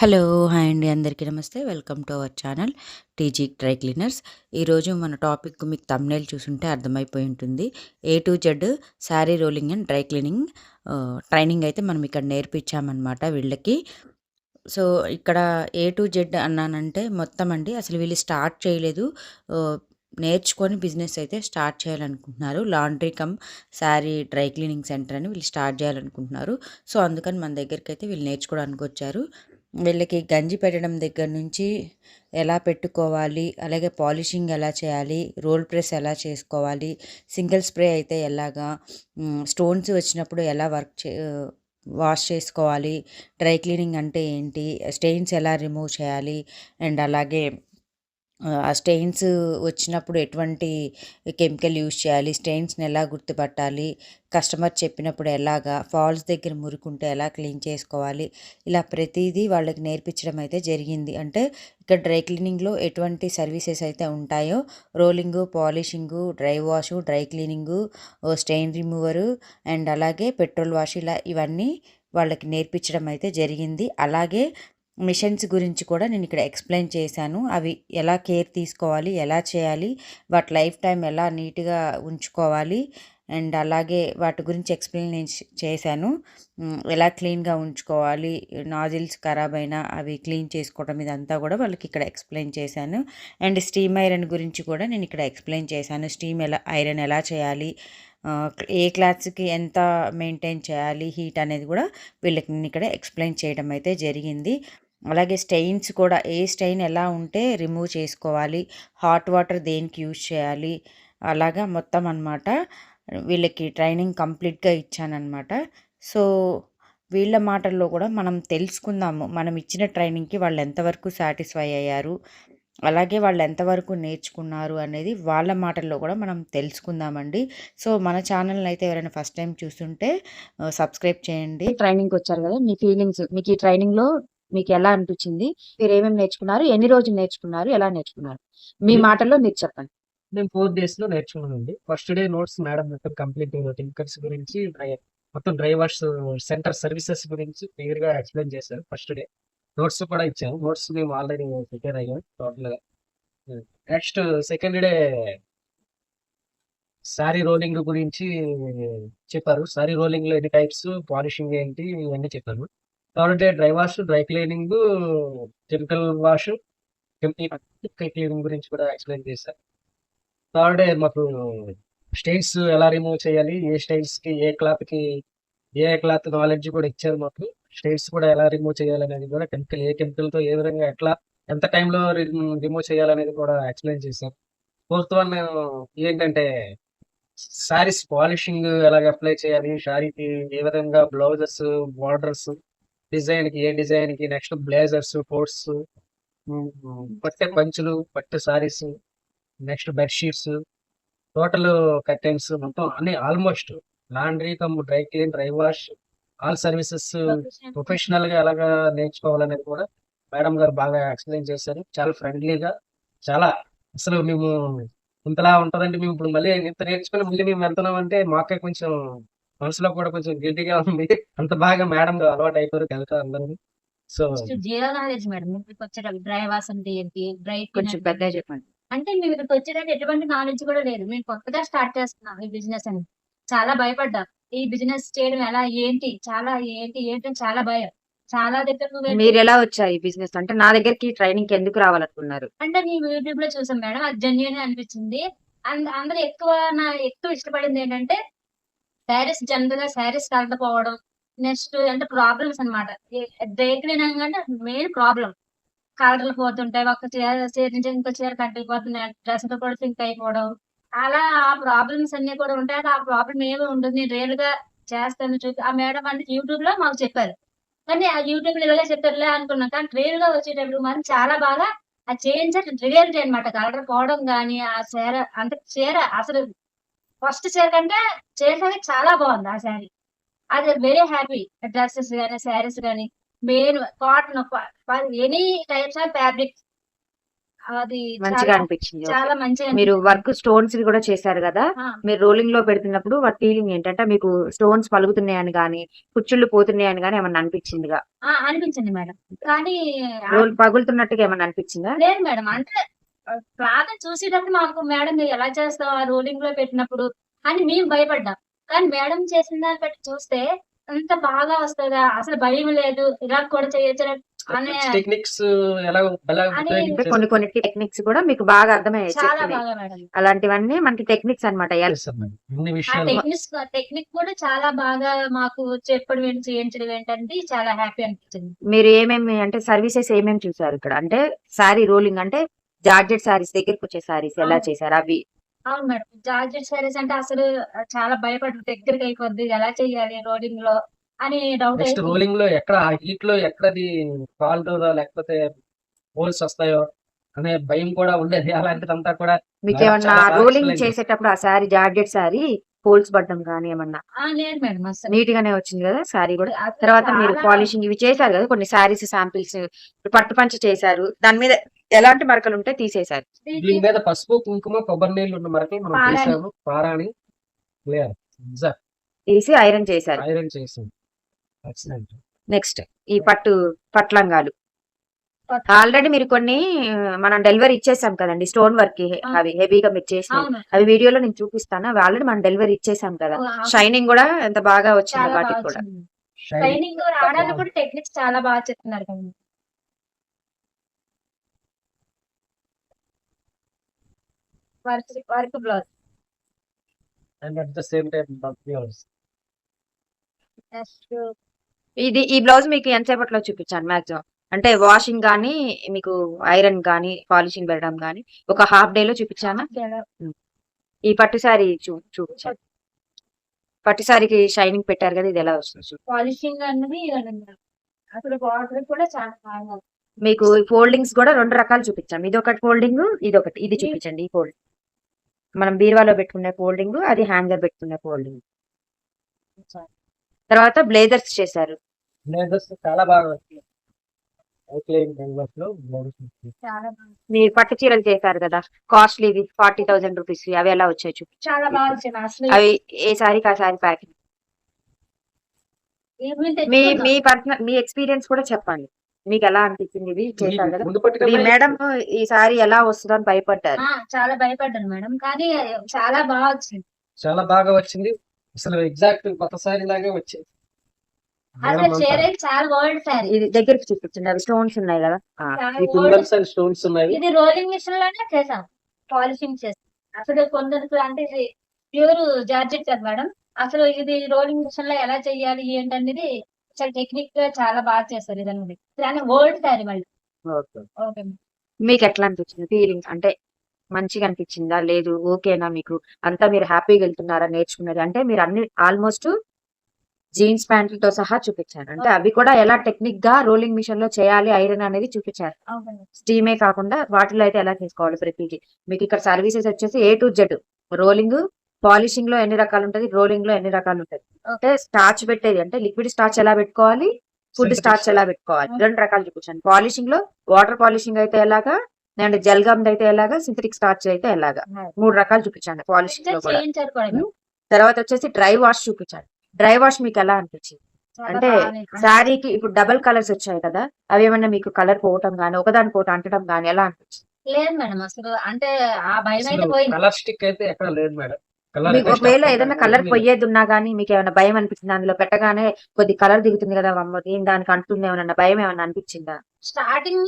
Hello hi అండి. అందరికీ నమస్తే. Welcome to our channel TG dry cleaners. ఈరోజు మన టాపిక్ మీకు తమ్నేల్ చూసుంటే అర్థమైపోయి ఉంటుంది. A to Z sari rolling and dry cleaning training అయితే మనం ఇక్కడ నేర్పించామన్నమాట వీళ్ళకి. సో ఇక్కడ ఏ టు జెడ్ అన్నానంటే మొత్తం అండి. అసలు వీళ్ళు స్టార్ట్ చేయలేదు. నేర్చుకొని బిజినెస్ అయితే స్టార్ట్ చేయాలనుకుంటున్నారు. Laundry cum sari dry cleaning centre అని వీళ్ళు స్టార్ట్ చేయాలనుకుంటున్నారు. సో అందుకని మన దగ్గరికి అయితే వీళ్ళు నేర్చుకోవడానికి వచ్చారు. వీళ్ళకి గంజి పెట్టడం దగ్గర నుంచి ఎలా పెట్టుకోవాలి అలాగే పాలిషింగ్ ఎలా చేయాలి రోల్ ప్రెస్ ఎలా చేసుకోవాలి సింగిల్ స్ప్రే అయితే ఎలాగా స్టోన్స్ వచ్చినప్పుడు ఎలా వర్క్ చే వాష్ చేసుకోవాలి డ్రై క్లీనింగ్ అంటే ఏంటి స్టెయిన్స్ ఎలా రిమూవ్ చేయాలి అండ్ అలాగే ఆ స్టెయిన్స్ వచ్చినప్పుడు ఎటువంటి కెమికల్ యూజ్ చేయాలి? స్టెయిన్స్ని ఎలా గుర్తుపట్టాలి? కస్టమర్ చెప్పినప్పుడు ఎలాగా? ఫాల్స్ దగ్గర మురుకుంటే ఎలా క్లీన్ చేసుకోవాలి? ఇలా ప్రతిదీ వాళ్ళకి నేర్పించడం అయితే జరిగింది. అంటే ఇక్కడ డ్రై క్లీనింగ్లో ఎటువంటి సర్వీసెస్ అయితే ఉంటాయో rolling polishing dry wash dry cleaning stain remover and అలాగే పెట్రోల్ వాష్ ఇలా ఇవన్నీ వాళ్ళకి నేర్పించడం అయితే జరిగింది. అలాగే మిషన్స్ గురించి కూడా నేను ఇక్కడ ఎక్స్ప్లెయిన్ చేశాను. అవి ఎలా కేర్ తీసుకోవాలి ఎలా చేయాలి వాటి లైఫ్ టైం ఎలా నీట్గా ఉంచుకోవాలి అండ్ అలాగే వాటి గురించి ఎక్స్ప్లెయిన్ చేశాను. ఎలా క్లీన్గా ఉంచుకోవాలి నాజిల్స్ ఖరాబ్ అయినా అవి క్లీన్ చేసుకోవడం ఇదంతా కూడా వాళ్ళకి ఇక్కడ ఎక్స్ప్లెయిన్ చేశాను. అండ్ స్టీమ్ ఐరన్ గురించి కూడా నేను ఇక్కడ ఎక్స్ప్లెయిన్ చేశాను. స్టీమ్ ఎలా ఐరన్ ఎలా చేయాలి ఏ క్లాత్స్కి ఎంత మెయింటైన్ చేయాలి హీట్ అనేది కూడా వీళ్ళకి నేను ఇక్కడ ఎక్స్ప్లెయిన్ చేయడం అయితే జరిగింది. అలాగే స్టెయిన్స్ కూడా ఏ స్టెయిన్ ఎలా ఉంటే రిమూవ్ చేసుకోవాలి హాట్ వాటర్ దేనికి యూజ్ చేయాలి అలాగా మొత్తం అనమాట వీళ్ళకి ట్రైనింగ్ కంప్లీట్గా ఇచ్చానమాట సో వీళ్ళ మాటల్లో కూడా మనం తెలుసుకుందాము మనం ఇచ్చిన ట్రైనింగ్కి వాళ్ళు ఎంతవరకు సాటిస్ఫై అయ్యారు అలాగే వాళ్ళు ఎంతవరకు నేర్చుకున్నారు అనేది వాళ్ళ మాటల్లో కూడా మనం తెలుసుకుందామండి. సో మన ఛానల్ని అయితే ఎవరైనా ఫస్ట్ టైం చూస్తుంటే సబ్స్క్రైబ్ చేయండి. ట్రైనింగ్కి వచ్చారు కదా మీ ఫీలింగ్స్ మీకు ఈ ట్రైనింగ్లో మీకు ఎలా అనిపించింది? మీరు ఏమేమి నేర్చుకున్నారు? ఎన్ని రోజులు నేర్చుకున్నారు? ఎలా నేర్చుకున్నారు? మీ మాటల్లో మీరు చెప్పండి. నేను ఫోర్ డేస్లో నేర్చుకున్నానండి. ఫస్ట్ డే నోట్స్ మేడం మొత్తం కంప్లీట్ టింకర్స్ గురించి మొత్తం డ్రైవర్స్ సెంటర్ సర్వీసెస్ గురించి క్లియర్గా ఎక్స్ప్లెయిన్ చేశారు ఫస్ట్ డే. నోట్స్ కూడా ఇచ్చాను నోట్స్ మేము ఆల్రెడీ ప్రిపేర్ అయ్యాం టోటల్గా next second day sari rolling గురించి చెప్పారు. సారీ రోలింగ్లో ఎన్ని టైప్స్ పాలిషింగ్ ఏంటి ఇవన్నీ చెప్పారు. కాబట్టి dry wash dry cleaning chemical wash chemical cleaning గురించి కూడా ఎక్స్ప్లెయిన్ చేశారు థర్డ్ మాకు స్టైల్స్ ఎలా రిమూవ్ చేయాలి ఏ స్టైల్స్కి ఏ క్లాత్కి ఏ క్లాత్ నాలెడ్జ్ కూడా ఇచ్చారు మాకు స్టైల్స్ కూడా ఎలా రిమూవ్ చేయాలి అనేది కూడా కెమికల్ ఏ కెమికల్తో ఏ విధంగా ఎట్లా ఎంత టైంలో రిమూవ్ చేయాలనేది కూడా ఎక్స్ప్లెయిన్ చేశారు. ఫోర్త్ వన్ ఏంటంటే శారీస్ పాలిషింగ్ ఎలాగ అప్లై చేయాలి శారీకి ఏ విధంగా బ్లౌజెస్ బార్డర్స్ డిజైన్కి ఏ డిజైన్కి నెక్స్ట్ బ్లేజర్స్ కోట్స్ పట్టే పంచులు పట్టు saris next bedsheets total curtains మొత్తం అన్ని almost laundry cum dry clean dry wash all services ప్రొఫెషనల్గా ఎలాగా నేర్చుకోవాలనేది కూడా మేడం గారు బాగా ఎక్స్ప్లెయిన్ చేశారు. చాలా ఫ్రెండ్లీగా చాలా అసలు మేము ఇంతలా ఉంటదంటే మేము ఇప్పుడు మళ్ళీ ఇంత నేర్చుకుని మళ్ళీ మేము వెళ్తున్నాం అంటే మాకే కొంచెం మనసులో కూడా కొంచెం గిల్టీగా ఉంది. అంత బాగా మేడం అలవాటు అయిపోయారు కనుక అందరూ. So zero knowledge madam. ఇక్కడికి వచ్చేటప్పుడు డ్రై అంటే ఏంటి? డ్రై కొంచెం పెద్దగా చెప్పండి. అంటే మేము ఇక్కడికి వచ్చేటప్పుడు ఎటువంటి నాలెడ్జ్ కూడా లేదు. మేము కొత్తగా స్టార్ట్ చేస్తున్నాం ఈ బిజినెస్ అని. చాలా భయపడ్డాం. ఈ బిజినెస్ చేయడం ఎలా? ఏంటి? చాలా ఏంటి? ఏంటి చాలా భయం. చాలా దగ్గర మీరు ఎలా వచ్చారు ఈ బిజినెస్ అంటే నా దగ్గరికి ట్రైనింగ్ ఎందుకు రావాలనుకున్నారు? అంటే మేము యూట్యూబ్లో చూసాం మేడం. అది జెన్యున్ అనిపించింది. అండ్ అందరూ ఎక్కువ నా ఎక్కువ ఇష్టపడింది ఏంటంటే శారీస్ జనరల్గా శారీస్ కలకపోవడం నెక్స్ట్ అంటే ప్రాబ్లమ్స్ అనమాట బ్రేక్ వినంగానే మెయిన్ ప్రాబ్లం కలర్లు పోతుంటాయి ఒక చీర చీర నుంచి ఇంకో చీర కట్టిపోతున్నాయి డ్రెస్ కూడా సింక్ అయిపోవడం. అలా ఆ ప్రాబ్లమ్స్ అన్ని కూడా ఉంటాయి. ఆ ప్రాబ్లం ఏమి ఉంటుంది రియల్గా చేస్తాను చూపి ఆ మేడం అంటే యూట్యూబ్లో మాకు చెప్పారు. కానీ ఆ యూట్యూబ్లో ఇలా చెప్పారులే అనుకున్నాం. కానీ రియల్గా వచ్చేటప్పుడు మనం చాలా బాగా ఆ చేంజ్ రియాలిటీ అనమాట కలర్ పోవడం కానీ ఆ చీర అంటే చీర అసలు ఫస్ట్ చీర కంటే చీర చాలా బాగుంది ఆ శారీ అది వెరీ హ్యాపీ డ్రెస్సెస్ కానీ శారీస్ కానీ main cotton any types of fabric అది మంచిగా అనిపించింది. చాలా మంచిగా మీరు. వర్క్ స్టోన్స్ కూడా చేశారు కదా? మీరు రోలింగ్లో పెడుతున్నప్పుడు వాటి ఫీలింగ్ ఏంటంటే మీకు స్టోన్స్ పలుకుతున్నాయని కానీ కుచ్చుళ్ళు పోతున్నాయని కానీ ఏమన్నా అనిపించిందిగా? అనిపించింది మేడం. కానీ పగులుతున్నట్టుగా ఏమన్నా అనిపించిందా? లేదు మేడం. అంటే బాగా చూసేటప్పుడు మాకు మేడం మీరు ఎలా చేస్తావు? ఆ రోలింగ్లో పెట్టినప్పుడు అని మేము భయపడ్డాం. కానీ మేడం చేసిన దాన్ని బట్టి చూస్తే అంత బాగా వస్తుందా? అసలు భయం లేదు. ఇలా కూడా చేయొచ్చు అనే టెక్నిక్స్ ఎలా కొన్ని కొన్ని టెక్నిక్స్ కూడా మీకు బాగా అర్థమయ్యాయి చాలా చెప్పినవి. బాగా మేడం. అలాంటివన్నీ మనకి టెక్నిక్స్ అనమాట టెక్నిక్స్ టెక్నిక్ కూడా చాలా బాగా మాకు చెప్పడం ఏంటి చేయించడం ఏంటంటే చాలా హ్యాపీ అనిపించింది. మీరు ఏమేమి అంటే సర్వీసెస్ ఏమేమి చూసారు ఇక్కడ? అంటే శారీ రోలింగ్ అంటే జార్జెట్ శారీస్ దగ్గరికి వచ్చే శారీస్ ఎలా. చేశారు? అవి అవును మేడం. జార్జెట్ సారీస్ అంటే అసలు చాలా భయపడ్డారు దగ్గరికి అయిపోద్ది. ఎలా చెయ్యాలి రోలింగ్లో అని డౌట్ నెక్స్ట్ రోలింగ్లో ఎక్కడ ఆ హీట్లో ఎక్కడది ఫాల్ట్ లేకపోతే హోల్స్ వస్తాయో అనే భయం కూడా ఉండేది. అలాంటిదంతా కూడా మీకు ఏమన్నా రోలింగ్ చేసేటప్పుడు ఆ శారీ జార్జెట్ శారీ హోల్స్ పడడం కానీ ఏమన్నా? లేదు మేడం అసలు నీట్ గానే వచ్చింది కదా శారీ కూడా. తర్వాత మీరు పాలిషింగ్ ఇవి చేశారు కదా కొన్ని శారీస్ శాంపిల్స్ పట్టు పంచ చేశారు. దాని మీద ఎలాంటి మరకలు ఉంటే తీసేశారు? దీని మీద పసుపు కుంకుమ కొబ్బరి నీళ్ళు ఉన్న మరకి మనం. తీసాము. క్లియర్. తీసి ఐరన్ చేశారు. ఐరన్ చేసాం. నెక్స్ట్ ఈ పట్టు పట్లంగాలు. ఆల్రెడీ మీరు కొన్ని మనం డెలివరీ ఇచ్చేసాం కదండి స్టోన్ వర్క్. అవి హెవీగా మీరు చేసిన అవి వీడియోలో నేను చూపిస్తాను అవి ఆల్రెడీ మనం డెలివరీ ఇచ్చేసాం కదా. షైనింగ్ కూడా ఎంత బాగా వచ్చింది వాటికి కూడా. ట్రైనింగ్ రావడానికి కూడా టెక్నిక్స్ చాలా బాగా చెప్తున్నారు కదా. Work work blouse. And at the same time next ఇది ఈ బ్లౌజ్ మీకు ఎంతసేపట్లో చూపించాను మాక్సిమం? అంటే వాషింగ్ కానీ మీకు ఐరన్ కానీ పాలిషింగ్ పెట్టడం కానీ ఒక హాఫ్ డే లో చూపించానా? ఈ పట్టు సారీ చూ చూపించాను పట్టు సారీకి షైనింగ్ పెట్టారు కదా ఇది ఎలా వస్తుంది పాలిషింగ్ అన్నది ఇదన్నమాట. అసలు బార్డర్ కూడా చాలా మీకు ఫోల్డింగ్స్ కూడా రెండు రకాలు చూపించాం. ఇది ఒకటి ఫోల్డింగ్ ఇది ఒకటి ఇది చూపించండి ఈ ఫోల్డింగ్ మనం బీరువాలో పెట్టుకునే ఫోల్డింగ్ అది హ్యాంగర్ పెట్టుకునే ఫోల్డింగ్ తర్వాత బ్లేజర్స్ చేశారు. బ్లేజర్స్ చాలా బాగా వచ్చింది అవుట్లైన్ బ్లేజర్స్లో బ్లౌజ్ చాలా బాగా మీరు పట్టు చీరలు చేశారు కదా కాస్ట్లీ ఫార్టీ థౌసండ్ రూపీస్ అవి ఎలా వచ్చాయి చూపి. చాలా అవి ఏ సారీకి ఆ సారీ ప్యాకింగ్? మీ. మీ పర్సనల్ మీ ఎక్స్పీరియన్స్ కూడా చెప్పండి. మీకు ఎలా అనిపించింది ఇది చేశారు కదా? పట్టుకున్న మేడం ఈ సారీ ఎలా వస్తుందో అని భయపడ్డారు. ఆ, చాలా భయపడ్డాను మేడం. కానీ చాలా బాగా వచ్చింది. చాలా బాగా వచ్చింది. అసలు ఎగ్జాక్ట్ కొత్త సారీ లాగే వచ్చింది చాలా ఓల్డ్ సారీ ఇది దగ్గరికి చూపించండి. అవి స్టోన్స్ ఉన్నాయి కదా. ఈ అండ్ స్టోన్స్ ఉన్నాయి. ఇది రోలింగ్ మిషన్లోనే చేసాం పాలిషింగ్ చేసాం. అసలు కొందరికి అంటే ఇది ప్యూర్ జార్జెట్ కదా మేడం. అసలు ఇది రోలింగ్ మిషన్లో ఎలా చెయ్యాలి ఏంటనేది చాలా టెక్నిక్గా చాలా బాగా చేస్తారు ఇదన్నది. కానీ ఓల్డ్ సారీ మళ్ళీ. ఓకే. ఓకే మీకు ఎట్లా అనిపించింది? ఫీలింగ్ అంటే మంచిగా అనిపించిందా? లేదు ఓకేనా మీకు? అంతా మీరు హ్యాపీగా వెళ్తున్నారా? నేర్చుకున్నది అంటే మీరు అన్ని ఆల్మోస్ట్ జీన్స్ ప్యాంట్లతో సహా చూపించారు. అంటే అవి కూడా ఎలా టెక్నిక్గా రోలింగ్ మిషన్లో చేయాలి ఐరన్ అనేది చూపించారు. స్టీమే కాకుండా వాటిలో అయితే ఎలా చేసుకోవాలి ప్రతిదీ మీకు ఇక్కడ సర్వీసెస్ వచ్చేసి ఏ టు జెడ్ రోలింగ్ పాలిషింగ్లో ఎన్ని రకాలు ఉంటది? రోలింగ్లో ఎన్ని రకాలు ఉంటది? అంటే స్టార్చ్ పెట్టేది అంటే లిక్విడ్ స్టార్చ్ ఎలా పెట్టుకోవాలి? ఫుడ్ స్టార్చ్ ఎలా పెట్టుకోవాలి? రెండు రకాలు చూపించాను. పాలిషింగ్లో వాటర్ పాలిషింగ్ అయితే ఎలాగా? అండ్ జెల్ గమ్ అయితే ఎలాగా? సింథటిక్ స్టార్చ్ అయితే ఎలాగా? మూడు రకాలు చూపించాను పాలిషింగ్లో కూడా. తర్వాత వచ్చేసి డ్రై వాష్ చూపించాను. డ్రై వాష్ మీకు ఎలా అనిపించింది? అంటే. శారీకి ఇప్పుడు డబల్ కలర్స్ వచ్చాయి కదా అవి ఏమన్నా మీకు కలర్ పోవటం గానీ ఒకదాని పోటీ అంటడం గానీ ఎలా అనిపించింది? లేదు మేడం అసలు అంటే ఆ భయం అయితే పోయింది. కలర్ స్టిక్ అయితే ఎక్కడ లేదు మేడం. ఒకవేళ ఏదైనా కలర్ పోయేది ఉన్నా గానీ మీకు ఏమైనా భయం అనిపించింది? అందులో పెట్టగానే కొద్ది కలర్ దిగుతుంది కదా అమ్మ దీని దానికి అంటుంది ఏమన్నా భయం ఏమైనా అనిపించిందా? స్టార్టింగ్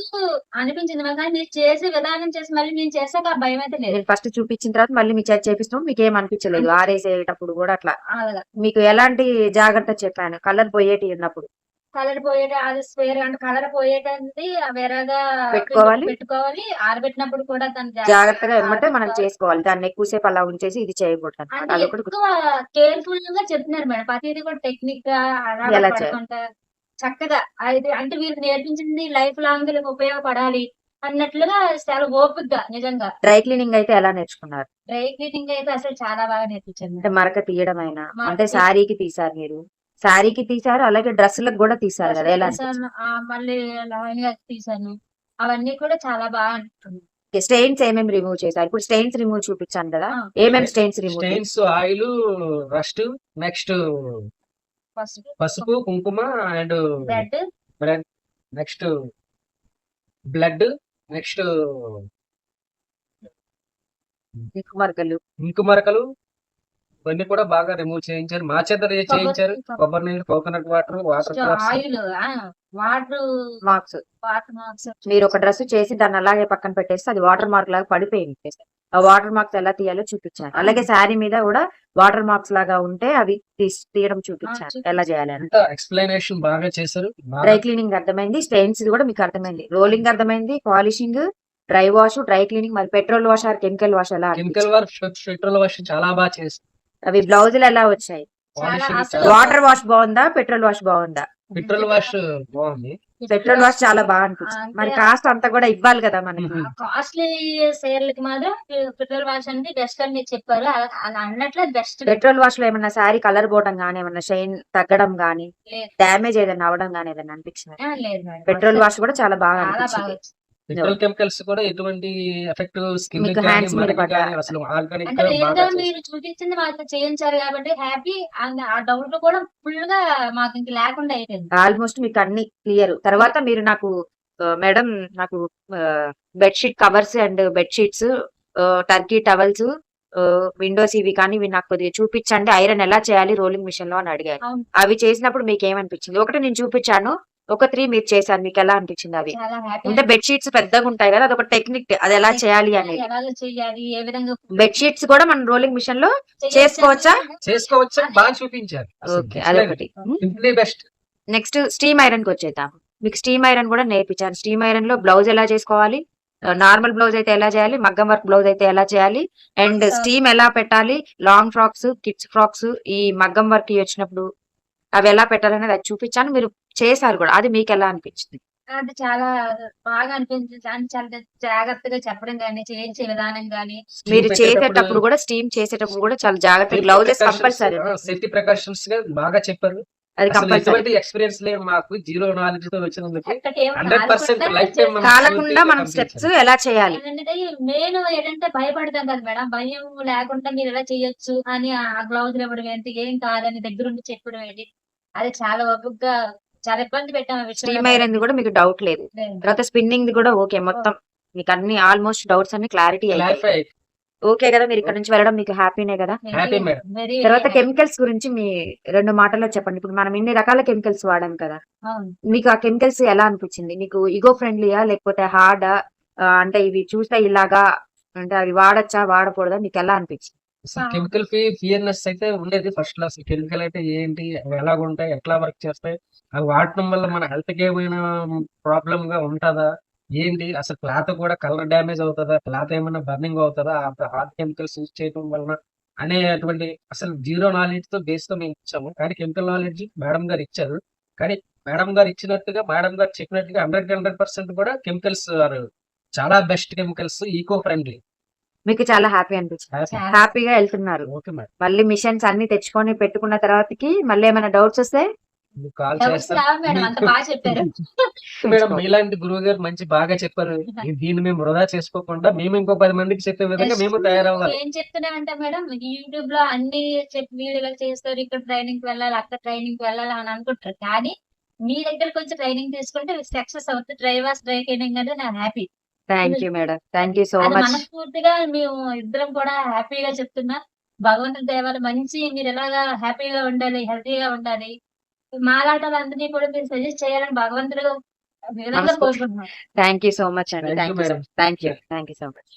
అనిపించింది కానీ మీరు చేసే విధానం చేసి మళ్ళీ మేము చేసాక ఆ భయం అయితే లేదు. నేను ఫస్ట్ చూపించిన తర్వాత మళ్ళీ మీ చేతి చేపిస్తాం మీకు ఏం అనిపించలేదు ఆరేసేటప్పుడు కూడా అట్లా. మీకు ఎలాంటి జాగ్రత్త చెప్పాను? కలర్ పోయేటి ఉన్నప్పుడు. కలర్ పోయేట అది స్పేర్ అంటే కలర్ పోయేటది వేరేగా పెట్టుకోవాలి. పెట్టుకోవాలి. ఆరబెట్టినప్పుడు కూడా దాన్ని జాగ్రత్తగా ఏమంటే మనం. చేసుకోవాలి. దాన్ని ఎక్కువసేపు అలా ఉంచేసి ఇది చేయకూడదు ఎక్కువ కేర్ఫుల్గా చెప్తున్నారు మేడం. ప్రతిదీ కూడా టెక్నిక్గా అలా చక్కగా అది అంటే వీళ్ళకి నేర్పించింది లైఫ్ లాంగ్ ఉపయోగపడాలి అన్నట్లుగా చాలా ఓపికగా నిజంగా. డ్రై క్లీనింగ్ అయితే ఎలా నేర్చుకున్నారు? డ్రై క్లీనింగ్ అయితే అసలు చాలా బాగా నేర్పించారు. మరక తీయడం అయినా అంటే శారీకి తీసారు మీరు? శారీకి తీసారు అలాగే డ్రెస్సులకు కూడా తీసారు కదా ఎలా మళ్ళీ తీసాను అవన్నీ కూడా చాలా బాగా అనిపిస్తుంది. స్టెయిన్స్ ఏమేమి రిమూవ్ చేశారు? ఇప్పుడు స్టెయిన్స్ రిమూవ్ చూపించాను కదా. ఏమేమి stains remove stains oil rust next పసుపు. కుంకుమ and bread next blood next మరకలు ఇంకు మరకలు ఇవన్నీ కూడా బాగా రిమూవ్ చేయించారు. మా చేత చేయించారు. కొబ్బరి నీళ్ళు coconut water water oil water marks water marks మీరు ఒక డ్రెస్ చేసి దాన్ని అలాగే పక్కన పెట్టేస్తే అది వాటర్ మార్క్ లాగా పడిపోయింది. ఆ వాటర్ మార్క్స్ ఎలా తీయాలో చూపించాను అలాగే శారీ మీద కూడా వాటర్ మార్క్స్ లాగా ఉంటే అవి తీయడం చూపించారు. ఎలా చేయాలని. ఎక్స్ప్లెనేషన్ బాగా చేశారు. డ్రై క్లీనింగ్ అర్థమైంది. స్టెయిన్స్ కూడా మీకు అర్థమైంది. రోలింగ్ అర్థమైంది. Polishing dry wash dry cleaning మరి petrol wash or chemical wash ఎలా కెమికల్ వర్క్ పెట్రోల్ వాష్ చాలా బాగా చేశారు. అవి బ్లౌజులు ఎలా వచ్చాయి? వాటర్ వాష్ బాగుందా పెట్రోల్ వాష్ బాగుందా? పెట్రోల్ వాష్ బాగుంది. పెట్రోల్ వాష్ చాలా బాగా అనిపించింది. మరి కాస్ట్ అంతా కూడా ఇవ్వాలి కదా మనకి. కాస్ట్లీ సేర్లకి మాత్రం పెట్రోల్ వాష్ అనేది బెస్ట్ అని మీరు చెప్పారు. అలా అన్నట్లు బెస్ట్. పెట్రోల్ వాష్లో ఏమన్నా శారీ కలర్ పోవడం గానీ ఏమన్నా షైన్ తగ్గడం గానీ లేదు. డ్యామేజ్ ఏదైనా అవడం గానీ ఏదైనా అనిపించింది? పెట్రోల్ వాష్ కూడా చాలా బాగా అనిపించింది. పెట్రోల్ కెమికల్స్ కూడా ఎటువంటి ఎఫెక్ట్ స్కిన్? అసలు ఆర్గానిక్. మీరు చూపించింది మాకు చేయించారు కాబట్టి హ్యాపీ ఆ డౌట్ కూడా ఫుల్గా మాకు ఇంక లేకుండా అయిపోయింది ఆల్మోస్ట్ మీకు అన్ని క్లియర్ తర్వాత మీరు నాకు మేడం నాకు bedsheet covers and bedsheets turkey towels windows ఇవి కానీ ఇవి నాకు కొద్దిగా చూపించండి ఐరన్ ఎలా చేయాలి రోలింగ్ మిషన్లో అని అడిగారు. అవి చేసినప్పుడు మీకు ఏమనిపించింది ఒకటి నేను చూపించాను ఒక త్రీ మీరు చేశారు మీకు ఎలా అనిపించింది అవి? అంటే బెడ్షీట్స్ పెద్దగా ఉంటాయి కదా అదొక టెక్నిక్ అది ఎలా చేయాలి అనేది. బెడ్షీట్స్ కూడా మనం రోలింగ్ మిషన్లో చేసుకోవచ్చా? చేసుకోవచ్చు బాగా చూపించారు. ఓకే అదొకటి. సింప్లీ బెస్ట్ నెక్స్ట్ స్టీమ్ ఐరన్కి వచ్చేద్దాం. మీకు స్టీమ్ ఐరన్ కూడా నేర్పించాను. స్టీమ్ ఐరన్లో బ్లౌజ్ ఎలా చేసుకోవాలి? నార్మల్ బ్లౌజ్ అయితే ఎలా చేయాలి? మగ్గం వర్క్ బ్లౌజ్ అయితే ఎలా చేయాలి? అండ్. స్టీమ్ ఎలా పెట్టాలి? లాంగ్ ఫ్రాక్స్ కిడ్స్ ఫ్రాక్స్ ఈ మగ్గం వర్క్ వచ్చినప్పుడు అవి ఎలా పెట్టాలనేది అది చూపించాను. మీరు చేశారు కూడా. అది మీకు ఎలా అనిపించింది? అది చాలా బాగా అనిపించింది. అని చాలా జాగ్రత్తగా చెప్పడం కానీ చేయించే విధానం కానీ మీరు చేసేటప్పుడు కూడా స్టీమ్ చేసేటప్పుడు కూడా చాలా జాగ్రత్త గ్లౌజెస్ కంపల్సరీ. సేఫ్టీ ప్రికాషన్స్గా బాగా చెప్పారు. అది ఎటువంటి ఎక్స్పీరియన్స్ లేదు మాకు. జీరో నాలెడ్జ్తో వచ్చినందుకు ఎక్కడికి ఏం హండ్రెడ్ పర్సెంట్ కాకుండా లైఫ్ టైం కాలకుండా మనం స్టెప్స్ ఎలా చేయాలి? మెయిన్ ఏంటంటే భయపడతాం కదా మేడం. భయం లేకుండా మీరు ఎలా చేయొచ్చు అని ఆ గ్లౌజ్ ఇవ్వడం ఏంటి ఏం కాదని దగ్గరుండి చెప్పడం ఏంటి అది చాలా ఓపికగా చాలా ఇబ్బంది పెట్టాం స్టీమ్. ఐరన్ కూడా మీకు డౌట్ లేదు. తర్వాత స్పిన్నింగ్ కూడా ఓకే మొత్తం మీకు అన్ని ఆల్మోస్ట్ డౌట్స్ అన్ని క్లారిటీ అయ్యాయి ఓకే కదా మీరు ఇక్కడ నుంచి వెళ్ళడం మీకు హ్యాపీనే కదా తర్వాత happy. కెమికల్స్ గురించి మీ రెండు మాటల్లో చెప్పండి ఇప్పుడు మనం ఇన్ని రకాల కెమికల్స్ వాడాం కదా. మీకు ఆ కెమికల్స్ ఎలా అనిపించింది మీకు ఇగో ఫ్రెండ్లీయా లేకపోతే హార్డా అంటే ఇవి చూస్తే ఇలాగా అంటే అవి వాడచ్చా వాడకూడదా మీకు ఎలా అనిపించింది కెమికల్ ఫీ ఫియర్నెస్ అయితే ఉండేది ఫస్ట్ అసలు కెమికల్ అయితే ఏంటి అవి ఎలాగ ఉంటాయి ఎట్లా వర్క్ చేస్తాయి అవి వాడటం వల్ల మన హెల్త్కి ఏమైనా ప్రాబ్లమ్గా ఉంటుందా ఏంటి? అసలు క్లాత్ కూడా కలర్ డ్యామేజ్ అవుతుందా క్లాత్ ఏమైనా బర్నింగ్ అవుతుందా హార్ట్ కెమికల్స్ యూజ్ చేయడం వలన అనేటువంటి అసలు జీరో నాలెడ్జ్తో బేస్తో మేము ఇచ్చాము. కానీ కెమికల్ నాలెడ్జ్ మేడం గారు ఇచ్చారు. కానీ మేడం గారు ఇచ్చినట్టుగా మేడం గారు చెప్పినట్టుగా హండ్రెడ్ హండ్రెడ్ పర్సెంట్ కూడా కెమికల్స్ చాలా బెస్ట్ కెమికల్స్ ఈకో ఫ్రెండ్లీ మీకు చాలా హ్యాపీ అనిపించింది హ్యాపీగా వెళ్తున్నారు. మళ్ళీ మిషన్స్ అన్ని తెచ్చుకొని పెట్టుకున్న తర్వాతకి మళ్ళీ ఏమైనా డౌట్స్ వస్తే? మేడం అంత బాగా చెప్పారు. మేడం మీలాంటి గురువు గారు మంచి బాగా చెప్పారు. దీన్ని మేము వృధా చేసుకోకుండా మేము ఇంకో పది మందికి చెప్పే విధంగా మేము తయారవ్వాలి. ఏం చెప్తున్నామంటే మేడం? యూట్యూబ్లో అన్ని వీడియోలు చేస్తారు. ఇక్కడ ట్రైనింగ్కి వెళ్ళాలి అక్కడ ట్రైనింగ్కి వెళ్ళాలి అని అనుకుంటారు. కానీ మీ దగ్గర కొంచెం ట్రైనింగ్ తీసుకుంటే సక్సెస్ అవుతుంది. డ్రైవర్స్ డ్రై ట్రైనింగ్ అంటే నేను happy thank you madam thank you so much మనస్ఫూర్తిగా మేము ఇద్దరం కూడా హ్యాపీగా చెప్తున్నా. భగవంతుడి దేవాలు మంచి మీరు ఎలాగా హ్యాపీగా ఉండాలి హెల్తీగా ఉండాలి మాలాటలందరినీ కూడా మీరు సజెస్ట్ చేయాలని భగవంతుడు థ్యాంక్ యూ సో మచ్ అండి. Thank you, thank you madam. Thank you thank you so much